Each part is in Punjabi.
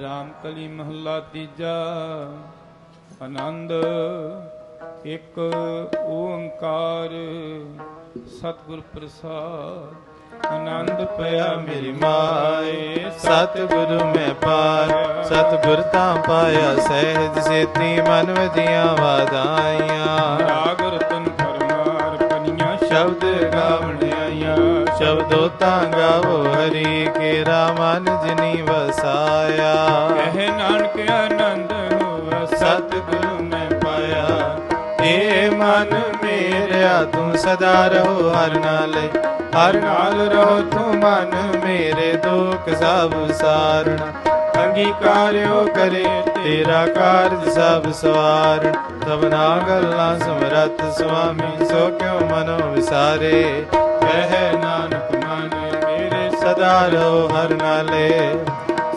ਰਾਮ ਕਲੀ ਮਹੱਲਾ ਤੀਜਾ, ਆਨੰਦ, ਇੱਕ ਓੰਕਾਰ, ਸਤਿਗੁਰ ਪ੍ਰਸਾਦ। ਆਨੰਦ ਪਿਆ ਮੇਰੀ ਮਾਏ, ਸਤਿਗੁਰੂ ਮੈਂ ਪਾਇਆ। ਸਤਿਗੁਰ ਤਾਂ ਪਾਇਆ, ਸਹਿਜ ਸੇਤੀ ਮਨ ਵਜੀਆਂ ਵਾਦਾਈਆਂ ਸ਼ਬਦੋ ਤਾਂ ਗਾਵੋ ਹਰੀ ਕੇ ਰਾਮਨ ਜਿਨੀ ਵਸਾਇਆ। ਕਹਿ ਨਾਨਕ ਆਨੰਦ ਹੋਆ ਸਤਿਗੁਰੂ ਮੈਂ ਪਾਇਆ। ਏ ਮਨ ਮੇਰਿਆ ਤੂੰ ਸਦਾ ਰਹੋ ਹਰ ਨਾਲ। ਹਰ ਨਾਲ ਰਹੋ ਤੂੰ ਮਨ ਮੇਰੇ ਦੁੱਖ ਸਭ ਸਾਰਣਾ। ਅੰਗੀਕਾਰਿਓ ਕਰੇ ਤੇਰਾ ਕਾਰਜ ਸਭ ਸਵਾਰਨ ਤਬਨਾ ਗੱਲਾਂ ਸਮਰੱਥ ਸੁਆਮੀ ਸੋ ਕਿਉ ਮਨੋ ਵਿਸਾਰੇ? ਕਹਿ ਮਨ ਮੇਰੇ ਸਦਾ ਰਹੋ ਹਰ ਨਾਲੇ।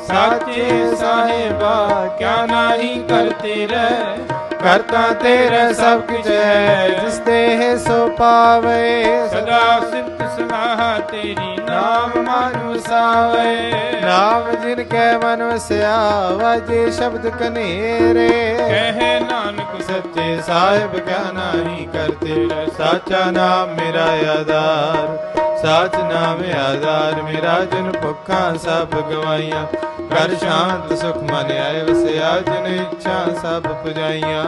ਸਾਚੇ ਸਾਹਿਬਾ, ਕਿਆ ਨਾਹੀ ਕਰਤੇ ਰਹਿ? ਕਰਤਾ ਤੇਰਾ ਸਭ ਕੁਝ ਹੈ। ਜਿਸ ਤੇ ਸੋ ਪਾਵੇ। ਸਦਾ ਸਿਫਤ ਸਲਾਹ ਤੇਰੀ ਨਾਮ ਮਨ ਵਸਾਵੇ ਨਾਮ ਜਿਨ ਕੈ ਮਨ ਵਸਿਆ ਵਾਜੇ ਸ਼ਬਦ ਕਨੇਰੇ। ਕਹਿ ਨਾਨਕ ਸੱਚੇ ਸਾਹਿਬ, ਕਿਆ ਨਾਹੀ ਕਰਤੇ ਸਾਚਾ ਨਾਮ ਮੇਰਾ ਆਧਾਰ। ਸਾਚ ਨਾਮ ਆਧਾਰ, ਮੇਰਾ ਜਨ ਭੁੱਖਾਂ ਸਭ ਗਵਾਈਆਂ। ਕਰ ਸ਼ਾਂਤ ਸੁਖ ਮਨ ਆਏ, ਵਸਿਆ ਜਨ ਇੱਛਾ ਸਭ ਪੁਜਾਈਆਂ।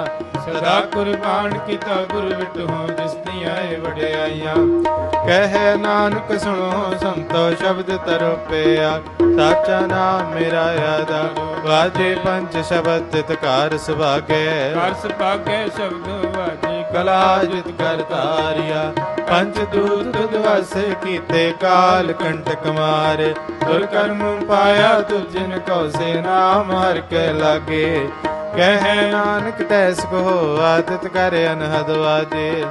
ਸਦਾ ਕੁਰਬਾਨ ਕੀਤਾ ਗੁਰ ਵਿਟਹੁ ਜਿਸ ਦੀਆਂ ਏ ਵਡਿਆਈਆਂ। ਕਹਿ ਨਾਨਕ ਸੁਣੋ, ਸੰਤੋ ਸ਼ਬਦ ਤਰੋ ਤਰਪਿਆ। ਸਾਚਾ ਨਾਮ ਮੇਰਾ ਆਧਾਰ, ਵਾਜੇ ਪੰਜ ਸ਼ਬਦ ਤਿਤਕਾਰ ਸੁਭਾਗੇ। ਕਰ ਸੁਭਾਗੇ, ਸ਼ਬਦ ਵਾਜੇ ਕਲਾ ਜਿਤ ਕਰ ਤਾਰਿਆ ਪੰਜ ਦੂਤ ਤੁਧ ਵਸ ਕੀਤੇ ਕਾਲ ਕੰਟਕ ਮਾਰ। ਦੁਰ ਕਰਮ ਪਾਇਆ ਤੁਜਨ ਕੋ ਸੇ ਨਾਮ ਹਰ ਕੇ ਲਾਗੇ। ਕਹਿ ਨਾਨਕ ਤੈਸ ਕੋ ਆਦਤ ਕਰ ਅਨਹਦ ਵਾਜੇ।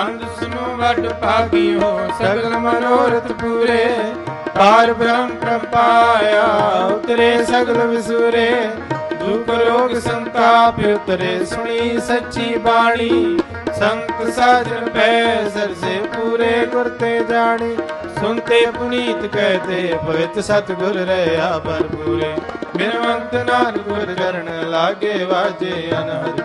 ਅੰਧ ਸੁਨੋ ਵੱਡ ਭਾਗੀ ਹੋ ਸਗਲ ਮਨੋਰਥ ਪੂਰੇ। ਪਾਰ ਬ੍ਰਹਮ ਪ੍ਰਪਾਇਆ ਉਤਰੇ ਸਗਲ ਵਿਸੂਰੇ। ਦੁਖ ਰੋਗ ਸੰਤਾਪ ਉਤਰੇ, ਸੁਣੀ ਸੱਚੀ ਬਾਣੀ। ਸੰਤ ਸਾਜਨ ਪੈ ਸਰਸੇ ਪੂਰੇ ਗੁਰ ਤੇ ਜਾਣੀ। ਸੁਨਤੇ ਪੁਨੀਤ ਕਹਤੇ ਪਵਿੱਤ ਸਤਿਗੁਰ ਰਹਾ ਭਰਪੂਰੇ। ਬਿਨਵੰਤ ਨਾਨਕ ਗੁਰ ਕਰਨ ਲਾਗੇ ਵਾਜੇ ਅਨਹਦ